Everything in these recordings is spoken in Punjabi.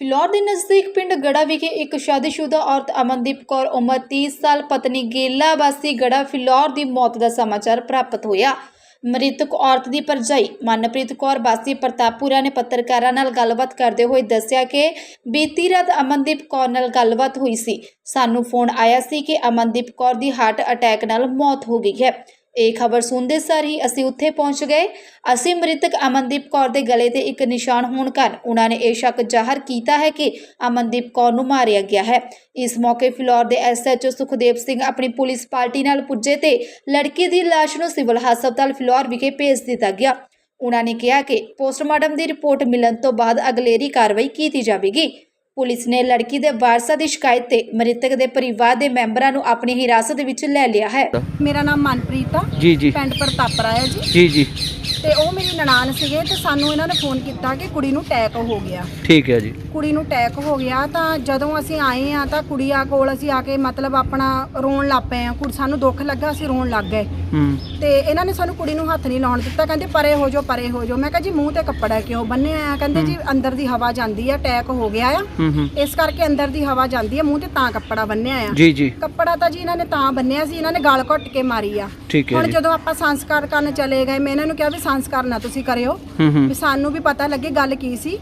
ਫਿਲੌਰ ਦੇ ਨਜ਼ਦੀਕ ਪਿੰਡ ਗੜਾ ਵਿਖੇ ਇੱਕ ਸ਼ਾਦੀशुदा ਔਰਤ ਅਮਨਦੀਪ ਕੌਰ ਉਮਰ 30 ਸਾਲ, ਪਤਨੀ ਗੇਲਾ ਵਾਸੀ ਗੜਾ ਫਿਲੌਰ ਦੀ ਮੌਤ ਦਾ ਸਮਾਚਾਰ ਪ੍ਰਾਪਤ ਹੋਇਆ। ਮ੍ਰਿਤਕ ਔਰਤ ਦੀ ਪਰਜਾਈ ਮਨਪ੍ਰੀਤ ਕੌਰ ਵਾਸੀ ਪ੍ਰਤਾਪਪੁਰਾ ਨੇ ਪੱਤਰਕਾਰਾਂ ਨਾਲ ਗੱਲਬਾਤ ਕਰਦੇ ਹੋਏ ਦੱਸਿਆ ਕਿ ਬੀਤੀ ਰਾਤ ਅਮਨਦੀਪ ਕੌਰ ਨਾਲ ਗੱਲਬਾਤ ਹੋਈ ਸੀ। ਸਾਨੂੰ ਫੋਨ ਆਇਆ ਸੀ ਕਿ ਅਮਨਦੀਪ ਕੌਰ ਦੀ ਹਾਰਟ ਅਟੈਕ ਨਾਲ ਮੌਤ ਹੋ ਗਈ ਹੈ। ਇਹ ਖਬਰ ਸੁਣਦੇ ਸਾਰ ਹੀ ਅਸੀਂ ਉੱਥੇ ਪਹੁੰਚ ਗਏ। ਅਸੀਂ ਮ੍ਰਿਤਕ ਅਮਨਦੀਪ ਕੌਰ ਦੇ ਗਲੇ ਤੇ ਇੱਕ ਨਿਸ਼ਾਨ ਹੋਣ ਕਾਰਨ ਉਹਨਾਂ ਨੇ ਇਹ ਸ਼ੱਕ ਜ਼ਾਹਰ ਕੀਤਾ ਹੈ ਕਿ ਅਮਨਦੀਪ ਕੌਰ ਨੂੰ ਮਾਰਿਆ ਗਿਆ ਹੈ। ਇਸ ਮੌਕੇ ਫਿਲੌਰ ਦੇ ਐਸਐਚਓ ਸੁਖਦੇਵ ਸਿੰਘ ਆਪਣੀ ਪੁਲਿਸ ਪਾਰਟੀ ਨਾਲ ਪੁੱਜੇ ਤੇ ਲੜਕੀ ਦੀ ਲਾਸ਼ ਨੂੰ ਸਿਵਲ ਹਸਪਤਾਲ ਫਿਲੌਰ ਵਿਖੇ ਭੇਜ ਦਿੱਤਾ ਗਿਆ। ਉਹਨਾਂ ਨੇ ਕਿਹਾ ਕਿ ਪੋਸਟਮਾਰਟਮ ਦੀ ਰਿਪੋਰਟ ਮਿਲਣ ਤੋਂ ਬਾਅਦ ਅਗਲੇਰੀ ਕਾਰਵਾਈ ਕੀਤੀ ਜਾਵੇਗੀ। ਪੁਲਿਸ ਨੇ ਲੜਕੀ ਦੇ ਵਾਰਸਾਂ ਦੀ ਸ਼ਿਕਾਇਤ ਤੇ ਮ੍ਰਿਤਕ ਦੇ ਪਰਿਵਾਰ ਦੇ ਮੈਂਬਰਾਂ ਨੂੰ ਆਪਣੀ ਹਿਰਾਸਤ ਵਿੱਚ ਲੈ ਲਿਆ ਹੈ। ਮੇਰਾ ਨਾਮ ਮਨਪ੍ਰੀਤ ਆ। ਜੀ ਜੀ। ਪਿੰਡ ਪ੍ਰਤਾਪਰਾ ਹੈ ਜੀ। ਜੀ ਜੀ। ਤੇ ਉਹ ਮੇਰੀ ਨਨਾਣ ਸੀਗੇ ਤੇ ਸਾਨੂੰ ਇਹਨਾਂ ਨੇ ਫੋਨ ਕੀਤਾ ਕਿ ਕੁੜੀ ਨੂੰ ਅਟੈਕ ਹੋ ਗਿਆ। ਠੀਕ ਹੈ ਜੀ। ਕੁੜੀ ਨੂੰ ਅਟੈਕ ਹੋ ਗਿਆ ਤਾਂ ਜਦੋਂ ਅਸੀਂ ਆਏ ਆ ਤਾਂ ਕੁੜੀਆ ਕੋਲ ਅਸੀਂ ਆ ਕੇ ਮਤਲਬ ਆਪਣਾ ਰੋਣ ਲੱਗ ਪਏ ਆ ਕੁੜੀ ਸਾਨੂੰ ਦੁੱਖ ਲੱਗਾ ਅਸੀਂ ਰੋਣ ਲੱਗ ਗਏ। ਹੂੰ। ਤੇ ਇਹਨਾਂ ਨੇ ਸਾਨੂੰ ਕੁੜੀ ਨੂੰ ਹੱਥ ਨਹੀਂ ਲਾਉਣ ਦਿੱਤਾ। ਕਹਿੰਦੇ ਪਰੇ ਹੋ ਜਾਓ ਪਰੇ ਹੋ ਜਾਓ। ਮੈਂ ਕਿਹਾ ਜੀ ਮੂੰਹ ਤੇ ਕੱਪੜਾ ਕਿਉਂ ਬੰਨਿਆ ਆ ਕਹਿੰਦੇ ਜੀ ਅੰਦਰ ਦੀ ਹਵਾ ਜਾਂਦੀ ਆ ਅਟੈਕ ਹੋ ਗਿਆ ਆ। ਹੂੰ ਹੂੰ। ਇਸ ਕਰਕੇ ਅੰਦਰ ਦੀ ਹਵਾ ਜਾਂਦੀ ਆ ਮੂੰਹ ਤੇ ਤਾਂ ਕੱਪੜਾ ਬੰਨਿਆ ਆ। ਜੀ ਜੀ। ਕੱਪੜਾ ਤਾਂ ਜੀ ਇਹਨਾਂ ਨੇ ਤਾਂ ਬੰਨਿਆ ਸੀ ਇਹਨਾਂ ਨੇ ਗਲ ਘੁੱਟ ਕੇ ਮਾਰੀ ਆ। ਠੀਕ ਹੈ ਹੁਣ ਜੀ। ਜਦੋਂ ਆਪਾਂ ਸੰਸਕਾਰ ਕਰਨ ਚਲੇ ਗਏ ਮੈਂ ਇਹਨਾਂ ਨੂੰ ਕਿਹਾ ਵੀ ਸੰਸਕਾਰ ਨਾ ਤੁਸੀਂ ਕਰਿਓ। ਵੀ ਸਾਨੂੰ ਵੀ ਪਤਾ ਲੱਗੇ ਗੱਲ ਕੀ ਸੀ।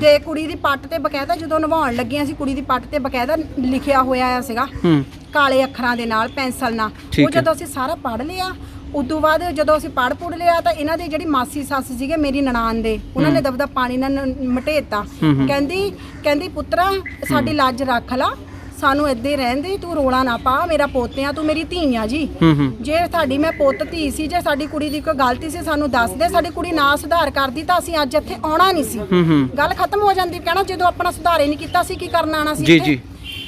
ਤੇ ਕੁੜੀ ਦੀ ਪੱਟ ਤੇ ਬਕਾਇਦਾ ਜਦੋਂ ਨਵਾਉਣ ਲੱਗੀਆਂ ਸੀ ਕੁੜੀ ਦੀ ਪੱਟ ਤੇ ਬਕਾਇਦਾ ਲਿਖਿਆ ਹੋਇਆ ਆ ਸੀਗਾ। ਕਾਲੇ ਅੱਖਰਾਂ ਦੇ ਨਾਲ ਪੈਨਸਲ ਨਾਲ। ਉਹ। ਜਦੋਂ ਅਸੀਂ ਸਾਰਾ ਪੜ੍ਹ ਲਿਆ ਉਦੋਂ ਬਾਅਦ ਜਦੋਂ ਅਸੀਂ ਪੜ੍ਹ ਪੁੜ ਲਿਆ ਤਾਂ ਇਹਨਾਂ ਦੀ ਜਿਹੜੀ ਮਾਸੀ ਸੱਸ ਸੀਗੇ ਮੇਰੀ ਨਨਾਣ ਦੇ ਉਹਨਾਂ ਨੇ ਦਬਦਾ ਪਾਣੀ ਨਾਲ ਮਟੇਤਾ। ਕਹਿੰਦੀ ਕਹਿੰਦੀ ਪੁੱਤਰਾ ਸਾਡੀ ਲੱਜ ਰੱਖ ਲਾ। ਸਾਨੂੰ ਏਦਾਂ ਹੀ ਰਹਿਣ ਦੇ ਤੂੰ ਰੋਲਾ ਨਾ ਪਾ ਮੇਰਾ ਪੋਤਿਆਂ ਤੂੰ ਮੇਰੀ ਧੀ ਆ ਜੀ ਹੂੰ ਹੂੰ ਜੇ ਸਾਡੀ ਮੈਂ ਪੁੱਤ ਧੀ ਸੀ ਜੇ ਸਾਡੀ ਕੁੜੀ ਦੀ ਕੋਈ ਗਲਤੀ ਸੀ ਸਾਨੂੰ ਦੱਸ ਦੇ ਸਾਡੀ ਕੁੜੀ ਨਾ ਸੁਧਾਰ ਕਰਦੀ ਤਾਂ ਅਸੀਂ ਅੱਜ ਇੱਥੇ ਆਉਣਾ ਨਹੀਂ ਸੀ ਹੂੰ ਹੂੰ ਗੱਲ ਖਤਮ ਹੋ ਜਾਂਦੀ ਕਹਿਣਾ ਜਦੋਂ ਆਪਣਾ ਸੁਧਾਰ ਨਹੀਂ ਕੀਤਾ ਸੀ ਕੀ ਕਰਨ ਆਣਾ ਸੀ ਜੀ, ਇੱਥੇ? ਜੀ।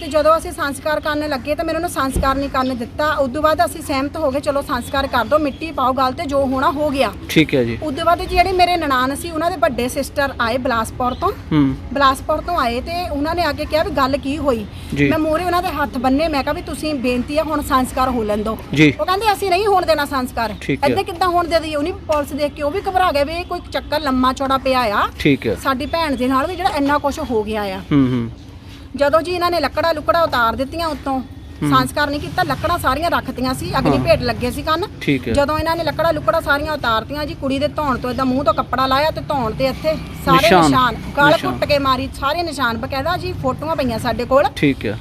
ਤੇ ਜਦੋਂ ਅਸੀਂ ਸੰਸਕਾਰ ਕਰਨ ਲੱਗੇ ਤਾਂ ਮੈਨੂੰ ਉਹਨੂੰ ਸੰਸਕਾਰ ਨਹੀਂ ਕਰਨ ਦਿੱਤਾ। ਉਦੋਂ ਬਾਅਦ ਅਸੀਂ ਸਹਿਮਤ ਹੋ ਗਏ ਚਲੋ ਸੰਸਕਾਰ ਕਰ ਦੋ ਮਿੱਟੀ ਪਾਓ ਗੱਲ ਤੇ ਜੋ ਹੋਣਾ ਹੋ ਗਿਆ। ਠੀਕ ਹੈ ਜੀ। ਉਦੋਂ ਬਾਅਦ ਜਿਹੜੇ ਮੇਰੇ ਨਨਾਣ ਸੀ ਉਹਨਾਂ ਦੇ ਵੱਡੇ ਸਿਸਟਰ ਆਏ ਬਲਾਸਪੁਰ ਤੋਂ। ਹੂੰ। ਬਲਾਸਪੁਰ ਤੋਂ ਆਏ ਤੇ ਉਹਨਾਂ ਨੇ ਆ ਕੇ ਕਿਹਾ ਵੀ ਗੱਲ ਕੀ ਹੋਈ? ਜੀ। ਮੈਂ ਮੋਰੇ ਉਹਨਾਂ ਦੇ ਹੱਥ ਬੰਨੇ ਮੈਂ ਕਿਹਾ ਵੀ ਤੁਸੀਂ ਬੇਨਤੀ ਆ ਹੁਣ ਸੰਸਕਾਰ ਹੋ ਲੈਣ ਦਿਓ। ਜੀ। ਉਹ ਕਹਿੰਦੇ ਅਸੀਂ ਨਹੀਂ ਹੋਣ ਦੇਣਾ ਸੰਸਕਾਰ। ਠੀਕ ਹੈ। ਏਦਾਂ ਕਿੱਦਾਂ ਹੋਣ ਦੇ ਦਈਏ? ਉਹਨੀ ਪੁਲਿਸ ਦੇਖ ਕੇ ਉਹ ਵੀ ਘਬਰਾ ਗਏ ਵੀ ਇਹ ਕੋਈ ਚੱਕਰ ਲੰਮਾ ਚੌੜਾ ਪਿਆ ਆ। ਠੀਕ ਹੈ। ਸਾਡੀ ਭੈਣ ਦੇ ਨਾਲ ਵੀ ਜਿਹੜਾ ਇੰਨਾ ਕੁਝ ਹੋ ਗਿਆ ਆ। ਹੂੰ ਹੂੰ। ਜਦੋਂ ਜੀ ਇਹਨਾਂ ਨੇ ਲੱਕੜਾ ਲੁਕੜਾ ਉਤਾਰ ਦਿੱਤੀਆਂ ਉੱਤੋਂ ਸੰਸਕਾਰ ਨਹੀਂ ਕੀਤਾ ਲੱਕੜਾਂ ਸਾਰੀਆਂ ਰੱਖਤੀਆਂ ਸੀ ਅਗਨੀ ਭੇਟ ਲੱਗੇ ਸੀ ਕੰਨ। ਠੀਕ ਹੈ। ਜਦੋਂ ਇਹਨਾਂ ਨੇ ਲੱਕੜਾ ਲੁਕੜਾ ਸਾਰੀਆਂ ਉਤਾਰਤੀਆਂ ਜੀ ਕੁੜੀ ਦੇ ਧੌਣ ਤੋਂ ਇਦਾਂ ਮੂੰਹ ਤੋਂ ਕੱਪੜਾ ਲਾਇਆ ਤੇ ਧੌਣ ਤੇ ਇੱਥੇ ਸਾਰੇ ਨਿਸ਼ਾਨ। ਨਿਸ਼ਾਨ ਗਲ ਨਿਸ਼ਾਨ। ਘੁੱਟ ਕੇ ਮਾਰੀ ਸਾਰੇ ਨਿਸ਼ਾਨ ਬਕਾਇਦਾ ਜੀ ਫੋਟੋਆਂ ਪਈਆਂ ਸਾਡੇ ਕੋਲ। ਠੀਕ ਹੈ।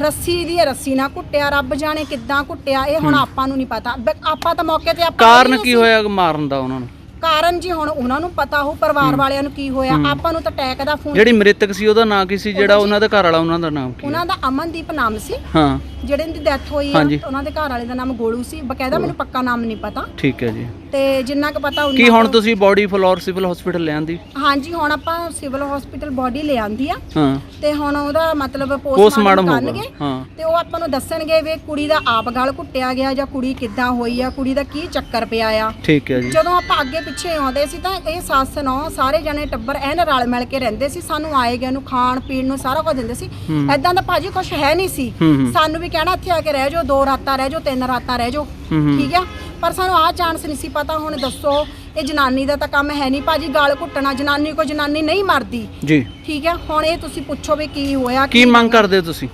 ਰੱਸੀ ਦੀ ਰੱਸੀ ਨਾਲ ਘੁੱਟਿਆ ਰੱਬ ਜਾਣੇ ਕਿੱਦਾਂ ਘੁੱਟਿਆ ਇਹ ਹੁਣ ਆਪਾਂ ਨੂੰ ਨਹੀਂ ਪਤਾ। ਬ- ਆਪਾਂ ਤਾਂ ਮੌਕੇ ਤੇ ਆਪਾਂ ਕਾਰਨ ਕੀ। ਹੋਇਆ ਮਾਰਨ ਦਾ ਉਹਨਾਂ ਨੂੰ? ਕਾਰਨ ਜੀ ਹੁਣ ਉਹਨਾਂ ਨੂੰ ਪਤਾ ਹੋ ਪਰਿਵਾਰ ਵਾਲਿਆਂ ਨੂੰ ਕੀ ਹੋਇਆ। ਆਪਾਂ ਨੂੰ ਤਾਂ ਅਟੈਕ ਦਾ ਫੋਨ ਜਿਹੜੀ ਮ੍ਰਿਤਕ ਸੀ ਉਹਦਾ ਨਾਂ ਕੀ ਸੀ? ਜਿਹੜਾ ਉਹਨਾਂ ਦਾ ਘਰ ਵਾਲਾ ਉਹਨਾਂ ਦਾ ਨਾਮ ਕੀ ਉਹਨਾਂ ਦਾ ਅਮਨਦੀਪ ਨਾਮ ਸੀ। ਹਾਂ। ਜਿਹੜੇ ਦੀ ਡੈਥ ਹੋਈ ਆ ਹਾਂਜੀ। ਉਹਨਾਂ ਦੇ ਘਰ ਵਾਲੇ ਦਾ ਨਾਮ ਗੋਲੂ ਸੀ। ਬਕਾਇਦਾ ਮੈਨੂੰ ਪੱਕਾ ਨਾਮ ਨਹੀਂ ਪਤਾ। ਠੀਕ ਹੈ ਜੀ। ਤੇ ਜਿੰਨਾ ਕੁ ਪਤਾ ਕੀ ਉਹਨਾਂ ਹੁਣ ਤੋਂ- ਤੁਸੀਂ ਬੋਡੀ ਫਲੋਰ ਸਿਵਲ ਹਸਪੀਟਲ ਲਿਆਂਦੀ ਹਾਂਜੀ ਹੁਣ ਆਪਾਂ ਸਿਵਲ ਹਸਪੀਟਲ ਬੋਡੀ ਲੈ ਆਂਦੀ ਆ। ਹਾਂ। ਤੇ ਹੁਣ ਉਹਦਾ ਮਤਲਬ Postmortem ਪੋਸਟਮਾਰਟਮ ਹੋਊਗਾ, ਕਰਨਗੇ। ਹਾਂ। ਤੇ ਉਹ ਆਪਾਂ ਨੂੰ ਦੱਸਣਗੇ ਵੀ ਕੁੜੀ ਦਾ ਆਪ ਗਲ ਘੁੱਟਿਆ ਗਿਆ ਜਾਂ ਕੁੜੀ ਕਿੱਦਾਂ ਹੋਈ ਆ ਕੁੜੀ ਦਾ ਕੀ ਚੱਕਰ ਪਿਆ ਆ। ਠੀਕ ਹੈ ਜੀ। ਜਦੋਂ ਆਪਾਂ ਅੱਗੇ ਪਿੱਛੇ ਆਉਂਦੇ ਸੀ ਤਾਂ ਇਹ ਸੱਸ ਨੌ ਸਾਰੇ ਜਣੇ ਟੱਬਰ ਐਨ ਰਲ ਮਿਲ ਕੇ ਰਹਿੰਦੇ ਸੀ। ਸਾਨੂੰ ਆਏ ਗਏ ਨੂੰ ਖਾਣ ਪੀਣ ਨੂੰ ਸਾਰਾ ਕੁਝ ਦਿੰਦੇ ਸੀ। ਐਦਾਂ ਦਾ ਭਾਜੀ ਕੁਝ ਹੈ ਨਹੀਂ ਸੀ। ਹੂੰ, ਹੂੰ। ਸਾਨੂੰ ਵੀ ਕਹਿਣਾ ਇੱਥੇ ਆ ਕੇ ਰਹਿ ਜਾਓ ਦੋ ਰਾਤਾਂ ਰਹਿ ਜਾਓ ਤਿੰਨ ਰਾਤਾਂ ਰਹਿ ਜਾਓ। ਹੂੰ, ਹੂੰ। ਠੀਕ ਆ? ਪਰ ਸਾਨੂੰ ਆਹ ਚਾਂਸ ਨਹੀਂ ਸੀ ਪਤਾ। ਹੁਣ ਦੱਸੋ ਇਹ ਜਨਾਨੀ ਦਾ ਤਾਂ ਕੰਮ ਹੈ ਨਹੀਂ। ਭਾਜੀ ਗਾਲ ਘੁੱਟਣਾ ਜਨਾਨੀ ਕੋ ਜਨਾਨੀ ਨਹੀਂ ਮਰਦੀ। ਜੀ। ਠੀਕ ਆ ਹੁਣ ਇਹ ਤੁਸੀਂ ਪੁੱਛੋ ਵੀ ਕੀ ਹੋਇਆ ਕੀ ਮੰਗ ਕਰਦੇ ਹੋ ਤੁਸੀਂ?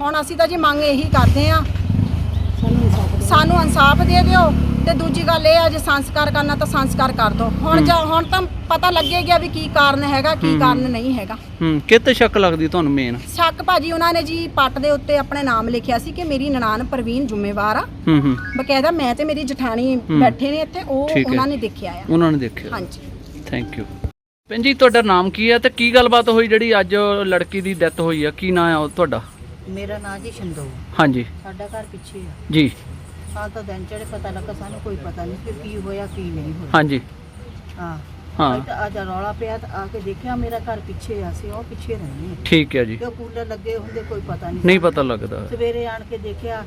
ਹੁਣ ਅਸੀਂ ਤਾਂ ਜੀ ਮੰਗ ਇਹੀ ਕਰਦੇ ਆ ਸਾਨੂੰ ਇਨਸਾਫ ਦੇ ਦਿਓ। ਤੇ ਦੂਜੀ ਗੱਲ ਇਹ ਆ ਜੇ ਸੰਸਕਾਰ ਕਰਨਾ ਤਾਂ ਸੰਸਕਾਰ ਕਰ ਦਿਓ ਹੁਣ ਜਾਂ ਹੁਣ ਤਾਂ ਪਤਾ ਲੱਗੇ ਗਿਆ ਵੀ ਕੀ ਕਾਰਨ ਹੈਗਾ ਕੀ ਕਾਰਨ ਨਹੀਂ ਹੈਗਾ। ਹੂੰ ਕਿਤੇ ਸ਼ੱਕ ਲੱਗਦੀ ਤੁਹਾਨੂੰ ਮੇਨ ਸ਼ੱਕ ਭਾਜੀ ਉਹਨਾਂ ਨੇ ਜੀ ਪੱਟ ਦੇ ਉੱਤੇ ਆਪਣੇ ਨਾਮ ਲਿਖਿਆ ਸੀ ਕਿ ਮੇਰੀ ਨਨਾਣ ਪ੍ਰਵੀਨ ਜ਼ਿੰਮੇਵਾਰ ਆ। ਹੂੰ ਹੂੰ। ਬਕਾਇਦਾ ਮੈਂ ਤੇ ਮੇਰੀ ਜਠਾਣੀ ਬੈਠੇ ਨੇ ਇੱਥੇ ਉਹ ਠੀਕ ਹੈ। ਉਹਨਾਂ ਨੇ ਦੇਖਿਆ ਆ। ਉਹਨਾਂ ਨੇ ਦੇਖਿਆ। ਹਾਂਜੀ। ਥੈਂਕ ਯੂ ਭੈਣ ਜੀ ਤੁਹਾਡਾ ਨਾਮ ਕੀ ਹੈ ਤੇ ਕੀ ਗੱਲਬਾਤ ਹੋਈ ਜਿਹੜੀ ਅੱਜ ਲੜਕੀ ਦੀ ਡੈਥ ਹੋਈ ਆ? ਕੀ ਨਾਂ ਆ ਉਹ ਤੁਹਾਡਾ? ਮੇਰਾ ਨਾਂ ਜੀ ਸ਼ੰਦੋ ਹਾਂਜੀ। ਸਾਡਾ ਘਰ ਪਿੱਛੇ ਆ। ਜੀ। ਸਾਂ ਤਾਂ ਦਿਨ ਚੜੇ ਪਤਾ ਲੱਗਾ ਸਾਨੂੰ ਕੋਈ ਪਤਾ ਨਹੀਂ ਕਿ ਕੀ ਹੋਇਆ ਕੀ ਨਹੀਂ ਹੋਇਆ। ਹਾਂਜੀ। ਹਾਂ। ਹਾਂ। ਤਾਂ ਅੱਜ ਰੌਲਾ ਪਿਆ ਤਾਂ ਆ ਕੇ ਦੇਖਿਆ ਮੇਰਾ ਘਰ ਪਿੱਛੇ ਆ ਸੀ ਉਹ ਪਿੱਛੇ ਰਹਿੰਦੇ ਠੀਕ ਹੈ ਜੀ ਕੂਲਰ ਲੱਗੇ ਹੁੰਦੇ ਕੋਈ ਪਤਾ ਨਹੀਂ ਨਹੀਂ ਪਤਾ ਲੱਗਦਾ। ਸਵੇਰੇ ਆਣ ਕੇ ਦੇਖਿਆ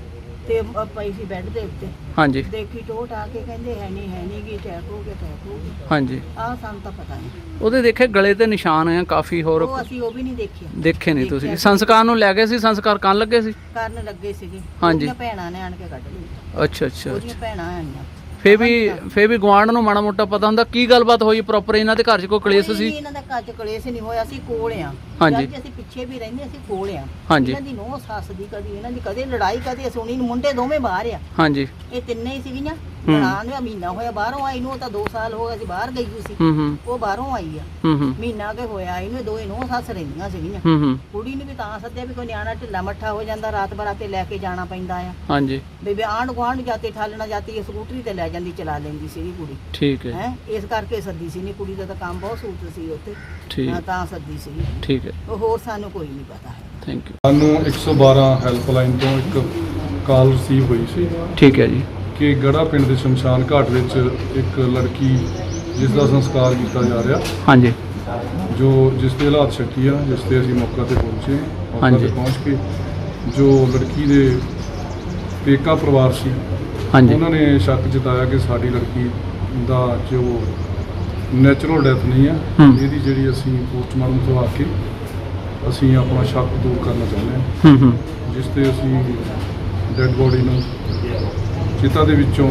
ਤੇ ਅ, ਪਈ ਸੀ ਬੈੱਡ ਦੇ ਉੱਤੇ। ਹਾਂਜੀ। ਦੇਖੀ ਟੋਟ ਆ ਕੇ ਕਹਿੰਦੇ ਹੈ ਨਹੀਂ ਹੈ ਨਹੀਂ ਗੀ ਅਟੈਕ ਹੋ ਗਿਆ ਅਟੈਕ ਹੋ ਗਿਆ। ਹਾਂਜੀ। ਆ ਸਾਨੂੰ ਤਾਂ ਪਤਾ ਨਹੀਂ। ਉਹਦੇ ਦੇਖੇ ਗਲੇ ਤੇ ਨਿਸ਼ਾਨ ਆ ਕਾਫੀ ਹੋਰ ਉਹ ਅਸੀਂ ਉਹ ਵੀ ਨਹੀਂ ਦੇਖਿਆ। ਦੇਖੇ ਨਹੀਂ ਤੁਸੀਂ। ਸੰਸਕਾਰ ਨੂੰ ਲੈ ਗਏ ਸੀ? ਸੰਸਕਾਰ ਕਰਨ ਲੱਗੇ ਸੀ? ਕਰਨ ਲੱਗੇ ਸੀਗੇ। ਹਾਂਜੀ। ਉਹਦੀਆਂ ਭੈਣਾਂ ਨੇ ਆਣ ਕੇ ਕੱਢ ਲਈ ਅੱਛਾ ਅੱਛਾ ਉਹਦੀਆਂ ਅੱਛਾ। ਭੈਣਾਂ ਆਈਆਂ। ਫੇ ਵੀ ਫੇ ਵੀ ਗਵਾਂਢ ਨੂੰ ਮਾੜਾ ਮੋਟਾ ਪਤਾ ਹੁੰਦਾ ਕੀ ਗੱਲਬਾਤ ਹੋਈ ਪ੍ਰੋਪਰ ਇਹਨਾਂ ਦੇ ਘਰ 'ਚ ਕੋਈ ਕਲੇਸ਼ ਸੀ? ਇਹਨਾਂ ਦਾ ਘਰ ਚ ਕਲੇਸ਼ ਨਹੀਂ ਹੋਇਆ ਅਸੀਂ ਕੋਲ ਆ। ਹਾਂਜੀ। ਜਦ ਅਸੀਂ ਪਿੱਛੇ ਵੀ ਰਹਿੰਦੇ ਅਸੀਂ ਕੋਲ ਆ। ਹਾਂਜੀ। ਇਹਨਾਂ ਦੀ ਨੋਹ ਸੱਸ ਦੀ ਕਦੀ ਇਹਨਾਂ ਦੀ ਕਦੇ ਲੜਾਈ ਕਦੇ ਸੁਣੀ ਨੂੰ ਮੁੰਡੇ ਦੋਵੇਂ ਬਾਹਰ ਆ। ਹਾਂਜੀ। ਇਹ ਤਿੰਨੇ ਹੀ ਸੀਗੀਆਂ। ਹੂੰ। ਲੜਾਨ ਦਾ ਮਹੀਨਾ ਹੋਇਆ ਬਾਹਰੋਂ ਆਈ ਨੂੰ ਤਾਂ 2 ਸਾਲ ਹੋ ਗਏ ਸੀ ਬਾਹਰ ਗਈ ਹੋਈ ਸੀ। ਹੂੰ ਹੂੰ। ਉਹ ਬਾਹਰੋਂ ਆਈ ਆ। ਹੂੰ ਹੂੰ। ਮਹੀਨਾ ਕੇ ਹੋਇਆ ਇਹਨੂੰ ਦੋਵੇਂ ਨੋਹ ਸੱਸ ਰਹਿੰਦੀਆਂ ਸੀਗੀਆਂ। ਹੂੰ ਹੂੰ। ਕੁੜੀ ਨੂੰ ਵੀ ਤਾਂ ਸੱਦਿਆ ਵੀ ਕੋਈ ਨਿਆਣਾ ਢਿੱਲਾ ਮੱਠਾ ਹੋ ਜਾਂਦਾ ਰਾਤ ਬਰਾਤੇ ਲੈ ਕੇ ਜਾਣਾ ਪੈਂਦਾ ਆ। ਹਾਂਜੀ। ਵੀ ਵੀ ਆਂਢ ਗੁਆਂਢ ਜਾਤੇ ਠਾਲਣਾ ਜਾਤੀ ਇਹ ਸਕੂਟਰੀ ਤੇ ਲੈ ਜਾਂਦੀ ਚਲਾ ਲੈਂਦੀ ਸੀਗੀ ਕੁੜੀ। ਠੀਕ ਹੈ। ਹੈ ਇਸ ਕਰਕੇ ਸੱਦੀ ਸੀ ਨਹੀਂ ਕੁੜੀ ਦਾ ਤਾਂ ਕੰਮ ਬਹੁਤ ਸੂਤ ਸੀ ਉੱਥੇ। ਠੀਕ। ਹਾਂ, ਤਾਂ ਸੱਦੀ ਸੀ। ਠੀਕ ਹੈ। ਉਹ ਹੋਰ ਸਾਨੂੰ ਕੋਈ ਨਹੀਂ ਪਤਾ। ਹੈ ਥੈਂਕ ਯੂ ਸਾਨੂੰ 112 ਹੈਲਪਲਾਈਨ ਤੋਂ ਇੱਕ ਕਾਲ ਰਿਸੀਵ ਹੋਈ ਸੀ। ਠੀਕ ਹੈ ਜੀ। ਕਿ ਗੜਾ ਪਿੰਡ ਦੇ ਸ਼ਮਸ਼ਾਨ ਘਾਟ ਵਿੱਚ ਇੱਕ ਲੜਕੀ ਜਿਸ ਦਾ ਸੰਸਕਾਰ ਕੀਤਾ ਜਾ ਰਿਹਾ। ਹਾਂਜੀ। ਜੋ ਜਿਸ ਦੇ ਹਾਲਾਤ ਸ਼ੱਕੀ ਆ ਜਿਸ ਤੇ ਅਸੀਂ ਮੌਕਾ ਤੇ ਪਹੁੰਚੇ ਮੌਕਾ ਹਾਂਜੀ। ਤੇ ਪਹੁੰਚ ਕੇ ਜੋ ਲੜਕੀ ਦੇ ਪੇਕਾ ਪਰਿਵਾਰ ਸੀ ਹਾਂਜੀ। ਉਹਨਾਂ ਨੇ ਸ਼ੱਕ ਜਤਾਇਆ ਕਿ ਸਾਡੀ ਲੜਕੀ ਦਾ ਜੋ ਨੈਚੁਰਲ ਡੈਥ ਨਹੀਂ ਆ ਹੂੰ। ਇਹਦੀ ਜਿਹੜੀ ਅਸੀਂ ਪੋਸਟਮਾਰਟਮ ਤੋਂ ਆ ਕੇ ਅਸੀਂ ਆਪਣਾ ਸ਼ੱਕ ਦੂਰ ਕਰਨਾ ਚਾਹੁੰਦੇ ਹਾਂ। ਹੂੰ ਹੂੰ। ਜਿਸ ਤੇ ਅਸੀਂ ਡੈੱਡ ਬੋਡੀ ਨੂੰ ਚਿਤਾ ਦੇ ਵਿੱਚੋਂ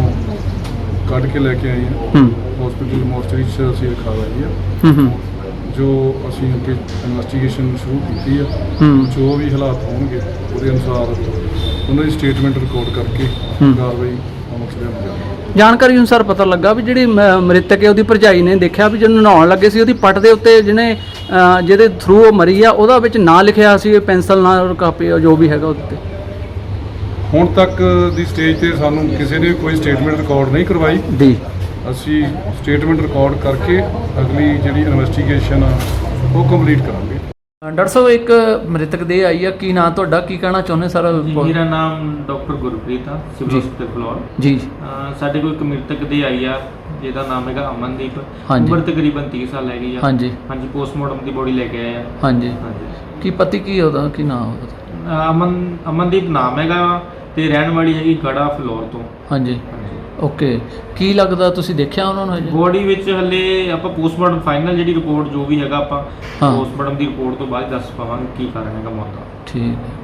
ਕੱਢ ਕੇ ਲੈ ਕੇ ਆਏ ਹਾਂ। ਹਸਪੀਟਲ ਮੋਰਚਰੀ 'ਚ ਅਸੀਂ ਰਖਾ ਲਈ ਹੂੰ ਜੋ ਅਸੀਂ ਅੱਗੇ ਇਨਵੈਸਟੀਗੇਸ਼ਨ ਸ਼ੁਰੂ ਕੀਤੀ ਹੂੰ। ਜੋ ਵੀ ਹਾਲਾਤ ਹੋਣਗੇ ਉਹਦੇ ਅਨੁਸਾਰ ਉਹਨਾਂ ਦੀ ਸਟੇਟਮੈਂਟ ਰਿਕਾਰਡ ਕਰਕੇ। ਕਾਰਵਾਈ ਜਾਣਕਾਰੀ ਅਨੁਸਾਰ ਪਤਾ ਲੱਗਾ ਵੀ ਜਿਹੜੀ ਮ੍ਰਿਤਕ ਹੈ ਉਹਦੀ ਭਰਜਾਈ ਨੇ ਦੇਖਿਆ ਵੀ ਜਦੋਂ ਨਹਾਉਣ ਲੱਗੇ ਸੀ ਉਹਦੀ ਪੱਟ ਦੇ ਉੱਤੇ ਜਿਹਨੇ ਜਿਹਦੇ ਥਰੂ ਉਹ ਮਰੀ ਆ ਉਹਦਾ ਵਿੱਚ ਨਾਂ ਲਿਖਿਆ ਸੀ ਪੈਨਸਲ ਨਾਲ ਕਾਪੀ ਜੋ ਵੀ ਹੈਗਾ ਉਹਦੇ ਤੇ ਹੁਣ ਤੱਕ ਦੀ ਸਟੇਜ ਤੇ ਸਾਨੂੰ ਕਿਸੇ ਨੇ ਕੋਈ ਸਟੇਟਮੈਂਟ ਰਿਕਾਰਡ ਨਹੀਂ ਕਰਵਾਈ। ਜੀ। ਅਸੀਂ ਸਟੇਟਮੈਂਟ ਰਿਕਾਰਡ ਕਰਕੇ ਅਗਲੀ ਜਿਹੜੀ ਇਨਵੈਸਟੀਗੇਸ਼ਨ ਆ ਉਹ ਕੰਪਲੀਟ ਕਰਾਂਗੇ। ਡਾਕਟਰ ਸਾਹਿਬ ਇੱਕ ਮ੍ਰਿਤਕ ਦੇ ਆਈ ਆ। ਕੀ ਨਾਂ ਤੁਹਾਡਾ? ਕੀ ਕਹਿਣਾ ਚਾਹੁੰਦੇ ਸਰ ਜੀ, ਮੇਰਾ ਨਾਮ ਡਾਕਟਰ ਗੁਰਪ੍ਰੀਤ ਆ ਜੀ। Civil hospital Phillaur. ਜੀ। ਸਾਡੇ ਕੋਲ ਇੱਕ ਮ੍ਰਿਤਕ ਦੇ ਆਈ ਆ ਜਿਹਦਾ ਨਾਮ ਹੈਗਾ ਅਮਨਦੀਪ। ਹਾਂਜੀ। ਉਮਰ ਤਕਰੀਬਨ 30 ਸਾਲ ਹੈਗੀ ਆ। ਹਾਂਜੀ। ਹਾਂਜੀ ਪੋਸਟਮਾਰਟਮ ਦੀ ਬੋਡੀ ਲੈ ਕੇ ਆਏ ਆ। ਹਾਂਜੀ। ਹਾਂਜੀ। ਕੀ ਪਤੀ ਕੀ ਉਹਦਾ? ਕੀ ਨਾਂ ਉਹਦਾ? ਅਮਨ ਅਮਨਦੀਪ ਨਾਮ ਹੈਗਾ ਤੇ ਰਹਿਣ ਵਾਲੀ ਹੈਗੀ ਗੜਾ ਫਲੋਰ ਤੋਂ। ਹਾਂਜੀ। ਓਕੇ। ਕੀ ਲੱਗਦਾ ਤੁਸੀਂ ਦੇਖਿਆ ਉਹਨਾਂ ਨੂੰ ਹਜੇ? ਬੋਡੀ ਵਿੱਚ ਹੱਲੇ ਆਪਾਂ ਪੋਸਟਮਾਰਟਮ ਫਾਈਨਲ ਜਿਹੜੀ ਰਿਪੋਰਟ ਜੋ ਵੀ ਹੈਗਾ ਆਪਾਂ ਹਾਂ। ਪੋਸਟਮਾਰਟਮ ਦੀ ਰਿਪੋਰਟ ਤੋਂ ਬਾਅਦ ਦੱਸ ਪਾਵਾਂਗੇ ਕੀ ਕਾਰਨ ਹੈਗਾ ਮੌਤ ਦਾ। ਠੀਕ। ਹੈ